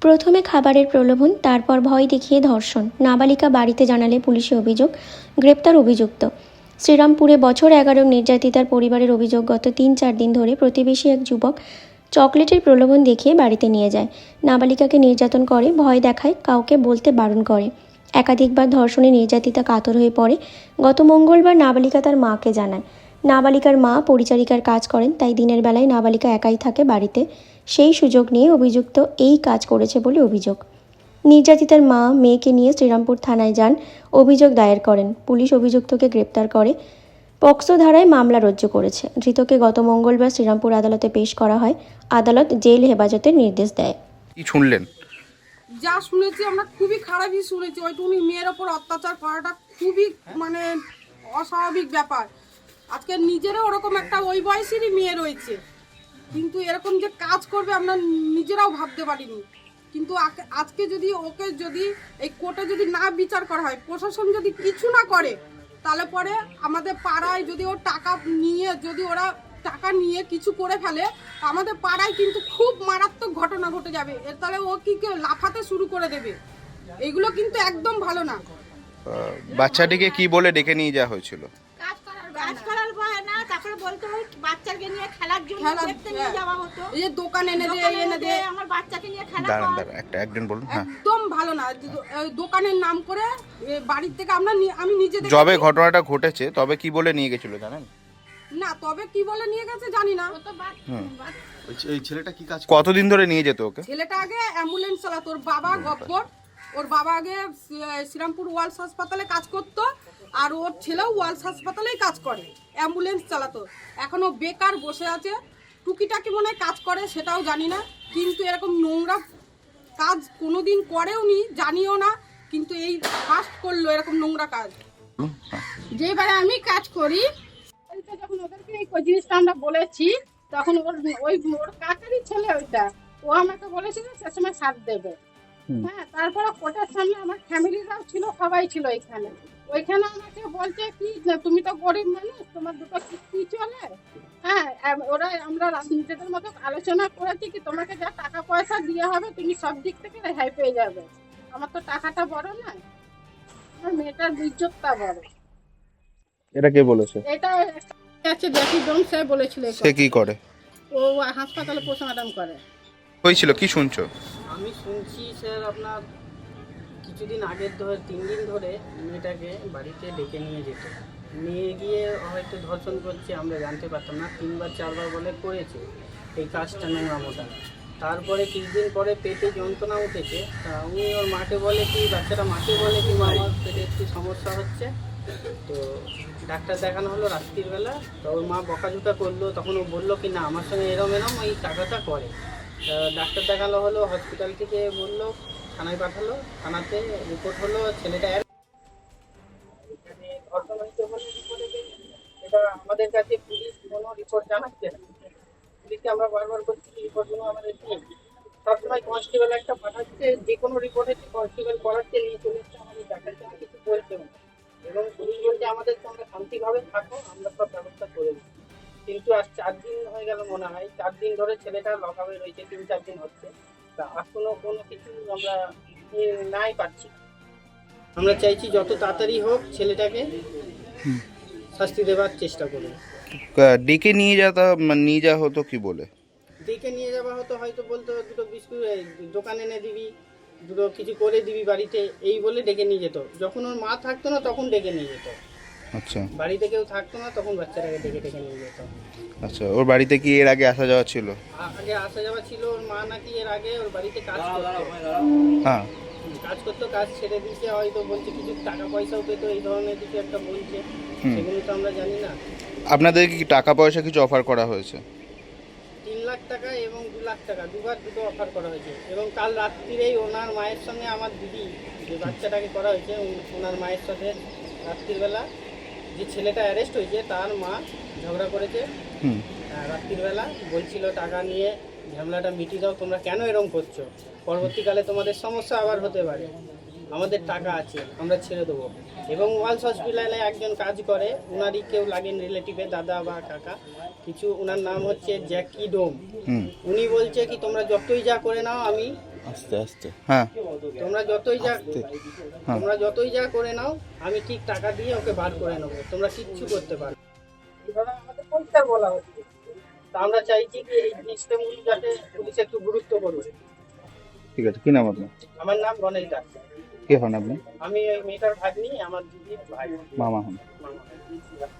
প্রথমে খাবারের প্রলোভন, তারপর ভয় দেখিয়ে ধর্ষণ। নাবালিকা বাড়িতে জানালে পুলিশে অভিযোগ, গ্রেপ্তার অভিযুক্ত। শ্রীরামপুরে বছর এগারো নির্যাতিতার পরিবারের অভিযোগ, গত তিন চার দিন ধরে প্রতিবেশী এক যুবক চকলেটের প্রলোভন দেখিয়ে বাড়িতে নিয়ে যায়। নাবালিকাকে নির্যাতন করে, ভয় দেখায়, কাউকে বলতে বারণ করে। একাধিকবার ধর্ষণে নির্যাতিতা কাতর হয়ে পড়ে। গত মঙ্গলবার নাবালিকা তার মাকে জানায়। নাবালিকার মা পরিচারিকার কাজ করেন, তাই দিনের বেলায় নাবালিকা একাই থাকে বাড়িতে। সেই সুযোগ নিয়ে অভিযুক্ত এই কাজ করেছে বলে অভিযোগ। নির্যাতিতার মা মেয়েকে নিয়ে শ্রীরামপুর থানায় যান অভিযোগ দায়ের করেন। পুলিশ অভিযুক্তকে গ্রেপ্তার করে। পক্সো ধারায় মামলা রজ্জু করেছে। ধৃতকে গত মঙ্গলবার শ্রীরামপুর আদালতে পেশ করা হয়। আদালত জেল হেফাজতের নির্দেশ দেয়। কি শুনলেন? যা শুনেছি আমরা খুবই খারাপই শুনেছি। ওইটুকুনি মেয়ের ওপর অত্যাচার করাটা খুবই মানে অস্বাভাবিক ব্যাপার। আজকে নিজেরও ওরকম একটা ওই বয়সেরই মেয়ে রয়েছে। কিন্তু এরকম যে কাজ করবে আমরা নিজেরাও ভাবতে পারিনি। কিন্তু আজকে যদি ওকে যদি এই কোর্টে যদি না বিচার করা হয়, প্রশাসন যদি কিছু না করে, তাহলে পরে আমাদের পাড়ায় যদি ওর টাকা নিয়ে, যদি ওরা টাকা নিয়ে কিছু করে ফেলে, আমাদের পাড়ায় কিন্তু খুব মারাত্মক ঘটনা ঘটে যাবে। এর তাহলে ও কি কেউ লাফাতে শুরু করে দেবে? এগুলো কিন্তু একদম ভালো না। বাচ্চাটিকে কি বলে ডেকে নিয়ে যাওয়া হয়েছিল? তারপরে বলতে হয় বাচ্চাকে নিয়ে খেলার জন্য দেখতে নিয়ে যাওয়া হতো। এই যে দোকান এনে দে এনে দে। আমার বাচ্চাকে নিয়ে খেলা দাঁড়ান দাঁড়ান একটা একজন বলুন হ্যাঁ। একদম ভালো না। দোকানের নাম করে বাড়ির থেকে আমরা আমি নিজে। যবে ঘটনাটা ঘটেছে তবে কি বলে নিয়ে গেছিল জানেন? না তবে কি বলে নিয়ে গেছে জানি না। ও তো বাচ্চা- হুম। বাচ্চা- এই ছেলেটা কি কাজ কতদিন ধরে নিয়ে যেত ওকে? ছেলেটা আগে অ্যাম্বুলেন্স চালাতো ওর বাবা গপ্পর ওর বাবা আগে শ্রীরামপুর ওয়ালস হাসপাতালে কাজ করতো। আর ওর ছেলেও ওয়ালস হাসপাতালেই কাজ করে অ্যাম্বুলেন্স চালাতো। এখনও বেকার বসে আছে টুকিটাকি মনে কাজ করে সেটাও জানি না। কিন্তু এরকম নোংরা কাজ কোনো দিন করেও নি জানিও না কিন্তু এই ফার্স্ট করল এরকম নোংরা কাজ। যেবারে আমি কাজ করি যখন ওদেরকে এই জিনিসটা আমরা বলেছি তখন ওর ওই ওর কাকারই ছেলে ওইটা। ও আমাকে বলেছিল সে সময় সাথ দেবে। হ্যাঁ তারপরে কোর্টের সামনে আমার ফ্যামিলিরাও ছিল সবাই ছিল এখানে। ওইখানে আমাকে বলছে কি যে তুমি তো গরিব মানুষ তোমার দুটো কিস্তি চলে। হ্যাঁ ওরা আমরা নিজেদের মতো আলোচনা করেছি কি তোমাকে যা টাকা পয়সা দিয়ে হবে তুমি সব দিক থেকে রেহাই পেয়ে যাবে। আমার তো টাকাটা বড় না আমার মেয়েটার ইজ্জতটা বড়। এটা কে বলেছে? এটা আছে জ্যাকি ডোম সে বলেছিল সে। কি করে? ও হাসপাতালে পোস্টমর্টম করে। হয়েছিল কি শুনছো? আমি শুনছি স্যার আপনার কিছুদিন আগের ধরে, তিন দিন ধরে মেয়েটাকে বাড়িতে ডেকে নিয়ে যেত। নিয়ে গিয়ে হয়তো ধর্ষণ করছে, আমরা জানতে পারতাম না, তিনবার, চারবার বলে করেছে এই কাজটা নোংরামোটা। তারপরে কিছুদিন পরে পেটে যন্ত্রণা উঠেছে, তা উনি ওর মাকে বলে কি বাচ্চাটা মাকে বলে কি, মা, আমার পেটে একটু সমস্যা হচ্ছে। তো ডাক্তার দেখানো হলো রাত্রির বেলা তো ওর মা বকাঝুকা করল, তখন ও বলল কি, না, আমার সঙ্গে এরম এরম ওই টাকাটা করে। ডাক্তার দেখাল হলো হসপিটাল থেকে বলল, থানায় পাঠালো, থানাতে রিপোর্ট হলো, ছেলেটা রিপোর্টে আমাদের কাছে পুলিশ কোনো রিপোর্ট জানাচ্ছে না। পুলিশকে আমরা বারবার করছি রিপোর্টগুলো আমাদের সবসময় কনস্টেবল একটা পাঠাচ্ছে, যে কোনো রিপোর্ট হচ্ছে কনস্টেবল করাচ্ছে, নিয়ে চলে দিন ধরে ছেলেটা লকআপে রয়েছে তিন চার দিন হচ্ছে। তা এখনও কোনো কিছু আমরা নাই পাচ্ছি। আমরা চাইছি যত তাড়াতাড়ি হোক ছেলেটাকে শাস্তি দেওয়ার চেষ্টা করুন। ডেকে নিয়ে যাতা মানে নিয়ে যাওয়া হতো কি বলে? ডেকে নিয়ে যাওয়া হতো হয়তো বলতো দুটো বিস্কুট দোকানে এনে দিবি দুটো কিছু করে দিবি বাড়িতে এই বলে ডেকে নিয়ে যেত। যখন ওর মা থাকতো না তখন ডেকে নিয়ে যেত। আচ্ছা। বাড়িতে কেউ থাকতো না তখন বাচ্চাটাকে ডেকে ডেকে নিয়ে যেত। আচ্ছা ওর বাড়িতে কি এর আগে আসা যাওয়া ছিল? আগে আসা যাওয়া ছিল ওর মা নাকি এর আগে ওর বাড়িতে কাজ করতো। হ্যাঁ। কাজ করতো কাজ ছেড়ে দিয়েছে হয়তো বলছে কিছু টাকা পয়সাও পেতো এই ধরনের কিছু একটা বলছে। সেগুলো তো আমরা জানি না। আপনাদের কি টাকা পয়সা কিছু অফার করা হয়েছে? তিন লাখ টাকা এবং দু লাখ টাকা দুবার দুটো অফার করা হয়েছে। এবং কাল রাত্রিরেই ওনার মায়ের সঙ্গে আমার দিদি যে বাচ্চাটাকে করা হয়েছে ওনার মায়ের সাথে রাত্রিবেলা যে ছেলেটা অ্যারেস্ট হয়েছে তার মা ঝগড়া করেছে। রাত্রিবেলা বলছিল টাকা নিয়ে ঝামেলাটা মিটিয়ে দাও তোমরা কেন এরম করছ? পরবর্তীকালে তোমাদের সমস্যা আবার হতে পারে। আমাদের টাকা আছে আমরা ছেড়ে দেবো। এবং ওয়ালস হসপিটালে একজন কাজ করে ওনারই কেউ লাগেন রিলেটিভে দাদা বা কাকা। কিছু ওনার নাম হচ্ছে জ্যাকি ডোম। উনি বলছে কি তোমরা যতই যা করে নাও আমি আস্তে আস্তে। হ্যাঁ। তোমরা যতই যা হ্যাঁ। তোমরা যতই যা করে নাও আমি ঠিক টাকা দিয়ে ওকে বার করে নেব। তোমরা কিচ্ছু করতে পারো এভাবে আমাদের পরিষ্কার বলা হচ্ছে। তা আমরা চাইছি কি এই জিনিসটাগুলি যাতে পুলিশ একটু গুরুত্ব করবে ঠিক আছে কি নাম আপনার? আমার নাম গণেশ দাস। কে হন আপনি? আমি ওই মেয়েটার ভাগ্নি আমার দিদির ভাই। মামা হন। মামা।